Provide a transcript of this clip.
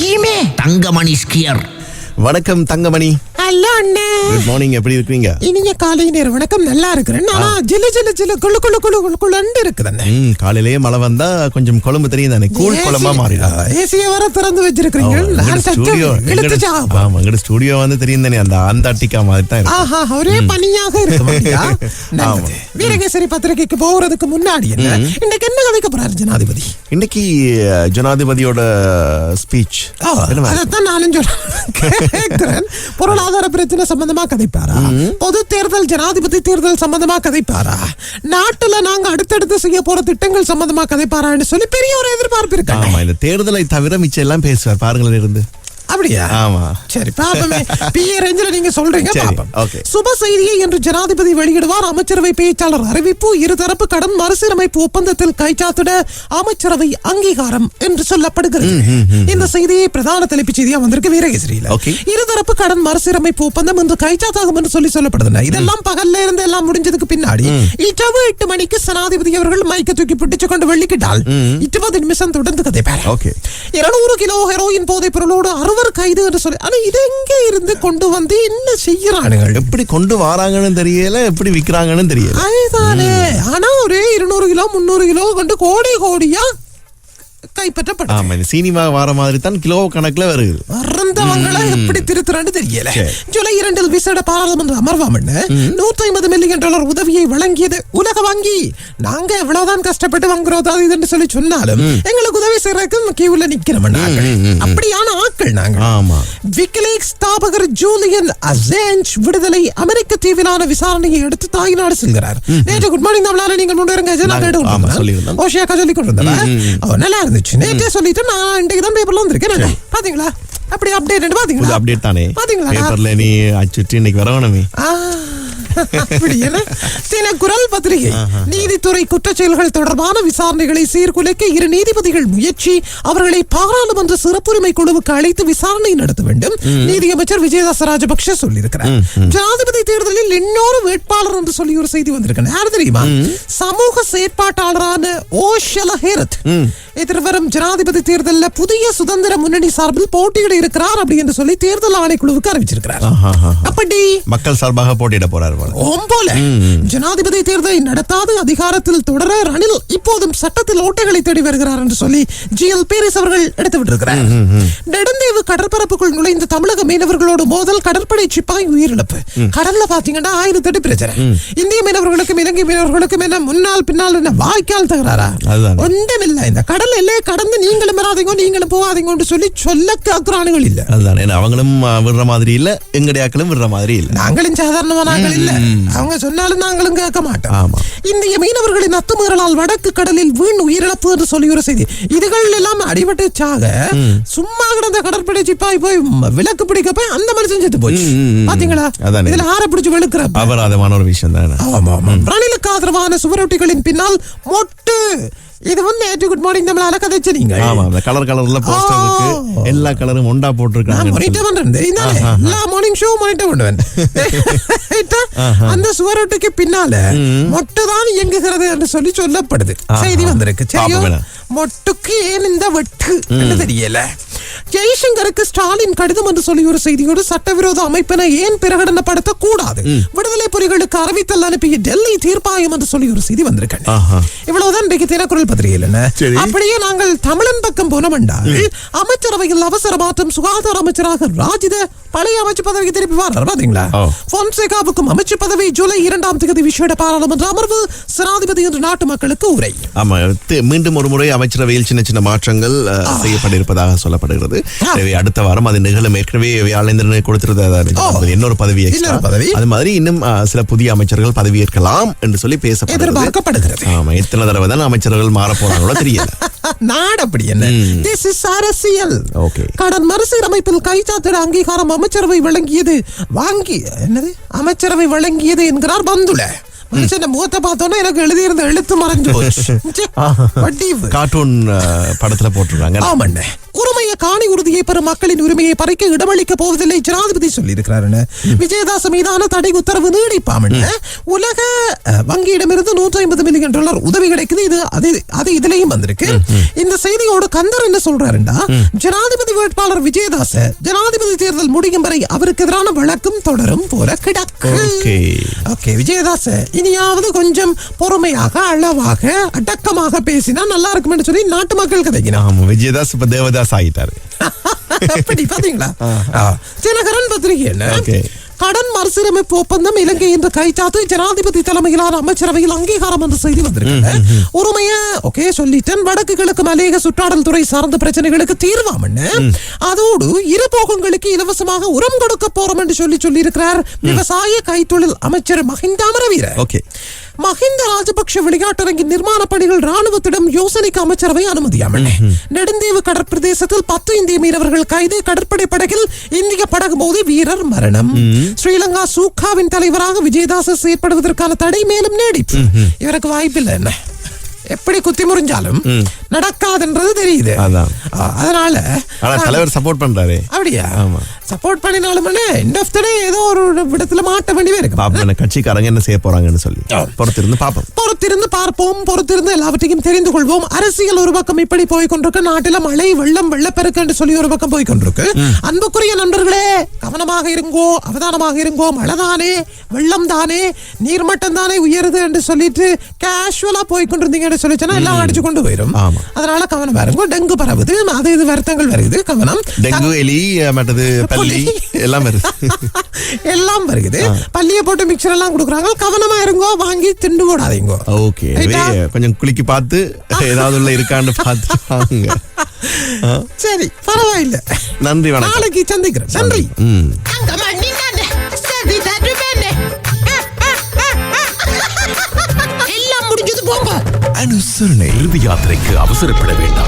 தெரியுமே தங்கமணி ஸ்கியர். வணக்கம் தங்கமணி. ஹலோ அண்ணே. குட் மார்னிங் எப்படி இருக்கீங்க இனிய காலை நேர வணக்கம் நல்லா இருக்கிறேன். ஆனா ஜிலு ஜிலு ஜிலு குளு குளு குளு குளு குளுன்னு இருக்குது அண்ணே ம் காலையிலேயே மழை வந்தா கொஞ்சம் குழம்பு தெரியும் தானே கூழ் குழம்பா மாறிடும் ஏசிய வர திறந்து வச்சிருக்கீங்க நான் ஸ்டுடியோ சாப்பிடுவேன். ஆமா எங்கட ஸ்டுடியோ வந்து தெரியும் தானே அந்த அந்தார்டிகா மாதிரி தான் இருக்கும். ஆஹா ஒரே பனியாக இருக்கு? நல்லது. வீரகேசரி பத்திரிகைக்கு போறதுக்கு முன்னாடி என்ன? இன்னைக்கு என்ன கதைக்க போறாரு ஜனாதிபதி? இன்னைக்கு ஜனாதிபதியோட ஸ்பீச் ஆ, அதைத்தான் நானும் சொல்றேன் கேட்கிறேன். பொருளாதார பிரச்சனை சம்பந்தமா கதைப்பாரா? பொது தேர்தல் ஜனாதிபதி தேர்தல் சம்பந்தமா கதைப்பாரா? நாட்டுல நாங்க அடுத்தடுத்து செய்ய போற திட்டங்கள் சம்பந்தமா கதைப்பாரான்னு சொல்லி பெரிய ஒரு எதிர்பார்ப்பு இருக்காங்க இந்த தேர்தலை தவிர மிச்சம் எல்லாம் பேசுவார். பாருங்களேன் இருந்து. அப்படியா? ஆமா. சரி பாப்பமே. பிஏ ரேஞ்சில நீங்க சொல்றீங்க பாப்போம். சுப செய்தியை என்று ஜனாதிபதி வெளியிடுவார். அமைச்சரவை பேச்சாளர் அறிவிப்பு இருதரப்பு கடன் மறுசீரமைப்பு ஒப்பந்தத்தில் கைச்சாத்திட அமைச்சரவை அங்கீகாரம் என்று சொல்லப்படுகிறது. இந்த செய்தியை பிரதான தலைப்புச் செய்தியா வந்திருக்கு வீரகேசரியில. இருதரப்பு கடன் மறுசீரமைப்பு ஒப்பந்தம் இன்று கைச்சாத்தாகும் என்று சொல்லி சொல்லப்படுது. இதெல்லாம் பகல்ல இருந்து எல்லாம் முடிஞ்சதுக்கு பின்னாடி இரவு எட்டு மணிக்கு சனாதிபதி அவர்கள் மைக்க தூக்கி பிடிச்சு கொண்டு வெள்ளிக்கிட்டால் இருபது நிமிஷம் தொடர்ந்து கதைப்பார் இருநூறு கிலோ ஹெரோயின் போதைப் பொருளோடு அறுவர் கைது என்று சொல்லி ஆனா இது எங்க இருந்து கொண்டு வந்து என்ன செய்யறானுங்கள் எப்படி கொண்டு வராங்கன்னு தெரியல எப்படி விக்கிறாங்கன்னு தெரியல. அதுதானே. ஆனா ஒரே இருநூறு கிலோ முந்நூறு கிலோ கொண்டு கோடி கோடியா? கைப்பற்றப்படும் ஆமா இந்த சினிமா வர மாதிரி தான் கிலோ கணக்குல வருது. மறந்தவங்களை எப்படி திருத்துறான்னு தெரியல. ஜூலை இரண்டில் விசேட பாராளுமன்ற அமர்வாம் நூற்றி ஐம்பது மில்லியன் டாலர் உதவியை வழங்கியது உலக வங்கி. நாங்க எவ்வளவுதான் கஷ்டப்பட்டு வாங்குறோம் அது இதுன்னு சொல்லி சொன்னாலும் எங்களுக்கு உதவி செய்யறதுக்கு கியூல நிக்கிறோம் அப்படியான ஆட்கள் நாங்க. ஆமா. விக்கிலீக்ஸ் ஸ்தாபகர் ஜூலியன் அசேஞ்ச் விடுதலை அமெரிக்க தீவிலான விசாரணையை எடுத்து தாய்நாடு செல்கிறார். நேற்று குட் மார்னிங் தமிழால நீங்கள் முன்னேறுங்க. ஓஷியாக்கா சொல்லி கொண்டு வந்தவ அவ நல்லா இருந்துச்சு நேற்றே சொல்லிட்டு நான் இன்றைக்கு தான் பேப்பர்ல வந்திருக்கேன். பாத்தீங்களா? அப்படி அப்டேட் புது பாத்தீங்களா? அப்டேட் தானே. பாத்தீங்களா? பேப்பர்ல நீ அச்சுட்டு இன்னைக்கு வரவணுமே குரல் பத்திரிகை. நீதித்துறை குற்றச்செயல்கள் தொடர்பான விசாரணைகளை சீர்குலைக்க இரு நீதிபதிகள் முயற்சி அவர்களை பாராளுமன்ற சிறப்புரிமை குழுவுக்கு அழைத்து விசாரணை நடத்த வேண்டும். நீதியமைச்சர் விஜயதாச ராஜபக்ஷ சொல்லியிருக்கிறார். ஜனாதிபதி தேர்தலில் இன்னொரு வேட்பாளர் என்று சொல்லி ஒரு செய்தி வந்திருக்கு யார் தெரியுமா? சமூக செயற்பாட்டாளரான ஓஷல ஹேரத் எதிர்வரும் ஜனாதிபதி தேர்தலில் புதிய சுதந்திர முன்னணி சார்பில் போட்டியிட இருக்கிறார் அப்படி என்று சொல்லி தேர்தல் ஆணைக்குழுவுக்கு அறிவிச்சிருக்கிறார். அப்படி மக்கள் சார்பாக போட்டியிட போறாரு போல. ஜனாதிபதி தேர்தலை நடத்தாது அதிகாரத்தில் தொடர ரணில் இப்போதும் சட்டத்தில் ஓட்டைகளை தேடி வருகிறார் என்று சொல்லி ஜி எல் பேரிஸ் அவர்கள் எடுத்து விட்டிருக்கிறார் நெடுந்தீவு கடற்பரப்புக்குள் நுழைந்த தமிழக மீனவர்களோடு மோதல் கடற்படை சிப்பாய் உயிரிழப்பு. கடல்ல பாத்தீங்கன்னா ஆயிரத்தி எட்டு பிரச்சனை இந்திய மீனவர்களுக்கும் இலங்கை மீனவர்களுக்கும் என்ன முன்னால் பின்னால் என்ன வாய்க்கால் தகராறா. ஒன்றுமில்ல. இந்த கடல் எல்லையை கடந்து நீங்களும் வராதீங்க நீங்களும் போகாதீங்கன்னு சொல்லி சொல்ல காக்குறானுகள் இல்ல. அதுதான் ஏன்னா அவங்களும் விடுற மாதிரி இல்ல எங்களுடைய ஆக்களும் விடுற மாதிரி இல்ல. நாங்களும் சாதாரணமான ஆட்கள் இல்ல. அவங்க சொன்னாலும் நாங்களும் கேட்க மாட்டோம். ஆமா. இந்திய மீனவர்களின் அத்துமீறலால் வடக்கு கடலில் வீண் உயிரிழப்பு என்று சொல்லி ஒரு செய்தி. இதுகள் எல்லாம் அடிபட்டு சாக சும்மா கிடந்த கடற்படை சிப்பாய் போய் விளக்கு பிடிக்க போய் அந்த மனுஷன் செத்து போச்சு. பாத்தீங்களா? அதானே. இதுல ஆற பிடிச்சு வெளுக்கிற அபராதமான ஒரு விஷயம் தானே. ஆமா ஆமா ரணிலுக்கு ஆதரவான சுவரொட்டிகளின் பின்னால் மொட்டு இது வந்து நேற்று குட் மார்னிங் நம்மளால கதைச்சு நீங்க. ஆமா அந்த கலர் கலர்ல போஸ்டர் இருக்கு. எல்லா கலரும் ஒண்டா போட்டிருக்காங்க. மானிட்டர் பண்றேன். தெரியுதானே? எல்லா மார்னிங் ஷோ மானிட்டர் பண்ணுவேன்? அந்த சுவரொட்டிக்கு பின்னால மொட்டுதான் இயங்குகிறது என்று சொல்லி சொல்லப்படுது. செய்தி வந்திருக்கு. சரியோ? என்ன. மொட்டுக்கு ஏன் இந்த வெட்டு? தெரியல? ஜெய்சங்கருக்கு ஸ்டாலின் கடிதம் என்று சொல்லி ஒரு செய்தியோடு சட்டவிரோத அமைப்பினை ஏன் பிரகடனப்படுத்த கூடாது விடுதலை புலிகளுக்கு அறிவித்தல் அனுப்பிய டெல்லி தீர்ப்பாயம் என்று சொல்லி ஒரு செய்தி வந்திருக்கேன். இவ்வளவுதான் இன்றைக்கு தினக்குரல் பத்திரிகையில். அப்படியே நாங்கள் தமிழன் பக்கம் போனோம்டா அமைச்சரவையில் அவசர மாற்றம் சுகாதார அமைச்சராக ராஜித பழைய அமைச்சு பதவிக்கு திருப்பி வர்றார் பாத்தீங்களா. பொன்சேகாவுக்கும் அமைச்சு பதவி ஜூலை இரண்டாம் தேதி விசேட பாராளுமன்ற அமர்வு சனாதிபதி என்று நாட்டு மக்களுக்கு உரை. ஆமா மீண்டும் ஒரு முறை அமைச்சரவையில் சின்ன சின்ன மாற்றங்கள் செய்யப்பட்டிருப்பதாக சொல்லப்படுகிறது. அடுத்த வாரம் அது நிகழும். ஏற்கனவே வியாழேந்திரன் கொடுத்திருந்தது இன்னொரு பதவி பதவி. அது மாதிரி இன்னும் சில புதிய அமைச்சர்கள் பதவியேற்கலாம் என்று சொல்லி பேசப்படுகிறது. எதிர்பார்க்கப்படுகிறது. ஆமா எத்தனை தடவை தான் அமைச்சர்கள் மாற போறாங்களோ தெரியல. நாடு அப்படி என்ன? திஸ் இஸ் அரசியல். கடன் மறுசீரமைப்பில் கைச்சாத்திட அங்கீகாரம் அமைச்சரவை வழங்கியது. வாங்கி என்னது? அமைச்சரவை வழங்கியது என்கிறார் பந்துல. மனுஷன் முகத்தை பார்த்தோன்னா எனக்கு எழுதியிருந்த எழுத்து மறைஞ்சு போச்சு. ச்சே, வடிவு. கார்ட்டூன் அஹ், படத்துல போட்டிருக்காங்க ஆமண்ணே. உரிமையை காணி உறுதியை பெறும் மக்களின் உரிமையை பறிக்க இடமளிக்க போவதில்லை ஜனாதிபதி சொல்லியிருக்கிறாரு விஜயதாச மீதான தடை உத்தரவு நீடிப்பாமண்ண. உலக அஹ், வங்கியிடமிருந்து நூற்றி ஐம்பது மில்லியன் டாலர் உதவி கிடைக்குது. இது அது அது இதுலயும் வந்திருக்கு. இந்த செய்தியோட கந்தர் என்ன சொல்றாருண்டா ஜனாதிபதி வேட்பாளர் விஜயதாச ஜனாதிபதி தேர்தல் முடியும் வரை அவருக்கு எதிரான வழக்கும் தொடரும் போல கிடக்கு. ஓகே விஜயதாச இனியாவது கொஞ்சம் பொறுமையாக அளவாக அடக்கமாக பேசினா நல்லா இருக்கும்னு சொல்லி நாட்டு மக்கள் கதைக்கணும் ஆமா விஜயதாஸ் இப்ப தேவதாஸ் ஆகிட்டாரு. அப்படி பாத்தீங்களா. தினகரன் பத்திரிகை என்ன? Okay. கடன் மறுசீரமைப்பு ஒப்பந்தம் இலங்கை என்று கைச்சாத்து ஜனாதிபதி தலைமையிலான அமைச்சரவையில் அங்கீகாரம் என்ற செய்தி வந்திருக்கு உரிமைய ஓகே சொல்லிட்டேன். வடக்கு கிழக்கு மலையக சுற்றாடல் துறை சார்ந்த பிரச்சனைகளுக்கு தீர்வாமன்னு அதோடு இரு போகங்களுக்கு இலவசமாக உரம் கொடுக்க போறோம் என்று சொல்லி சொல்லி இருக்கிறார் விவசாய கைத்தொழில் அமைச்சர் மஹிந்த ஓகே. மஹிந்த ராஜபக்ஷ விளையாட்டரங்கின் நிர்மாண பணிகள் ராணுவத்திடம் யோசனைக்கு அமைச்சரவை அனுமதியாமல். நெடுந்தீவு கடற்பிரதேசத்தில் பத்து இந்திய மீனவர்கள் கைது கடற்படை படகில் இந்திய படகு மோதி வீரர் மரணம். ஸ்ரீலங்கா சூக்காவின் தலைவராக விஜயதாச செயற்படுவதற்கான தடை மேலும் நீடிப்பு. இவருக்கு வாய்ப்பில்லை என்ன? எப்படி குத்தி முறிஞ்சாலும் நடக்காதுன்றது தெரியுது. அதனால தலைவர் சப்போர்ட் பண்றாரு. அப்படியா. சப்போர்ட் பண்ணினாலும் எண்ட் ஆஃப் த டே ஏதோ ஒரு விடத்துல மாட்ட வேண்டியவே இருக்கு. என்ன கட்சிக்காரங்க என்ன செய்ய போறாங்கன்னு சொல்லி. பொறுத்திருந்து பாப்போம். பொறுத்திருந்து பார்ப்போம் பொறுத்திருந்து எல்லாவற்றையும் தெரிந்து கொள்வோம். அரசியல் ஒரு பக்கம் இப்படி போய் கொண்டிருக்கு நாட்டில மழை வெள்ளம் வெள்ளப்பெருக்கு என்று சொல்லி ஒரு பக்கம் போய் கொண்டிருக்கு அன்புக்குரிய நண்பர்களே கவனமாக இருங்கோ அவதானமாக இருங்கோ. மழை தானே வெள்ளம் தானே நீர்மட்டம் தானே உயருது என்று சொல்லிட்டு கேஷுவலா போய் கொண்டிருந்தீங்கன்னு சொல்லிச்சுன்னா எல்லாம் அடிச்சு கொண்டு போயிடும். அதனால கவனம் பாருங்க டெங்கு பரவுது அது இது வருத்தங்கள் வருது. கவனம். டெங்கு எலி மற்றது பள்ளி எல்லாம் வருது. எல்லாம் வருகுது. பள்ளியை போட்டு மிக்சர் எல்லாம் கொடுக்குறாங்க. கவனமா இருங்கோ வாங்கி திண்டு போடாதீங்கோ. ஓகே? கொஞ்சம் குலுக்கி பார்த்து ஏதாவது உள்ள இருக்கான்னு பார்த்து சரி பரவாயில்ல. நன்றி வணக்கம். நாளைக்கு சந்திக்கிறேன். நன்றி. விசாரணை இறுதி யாத்திரைக்கு அவசரப்பட வேண்டாம்.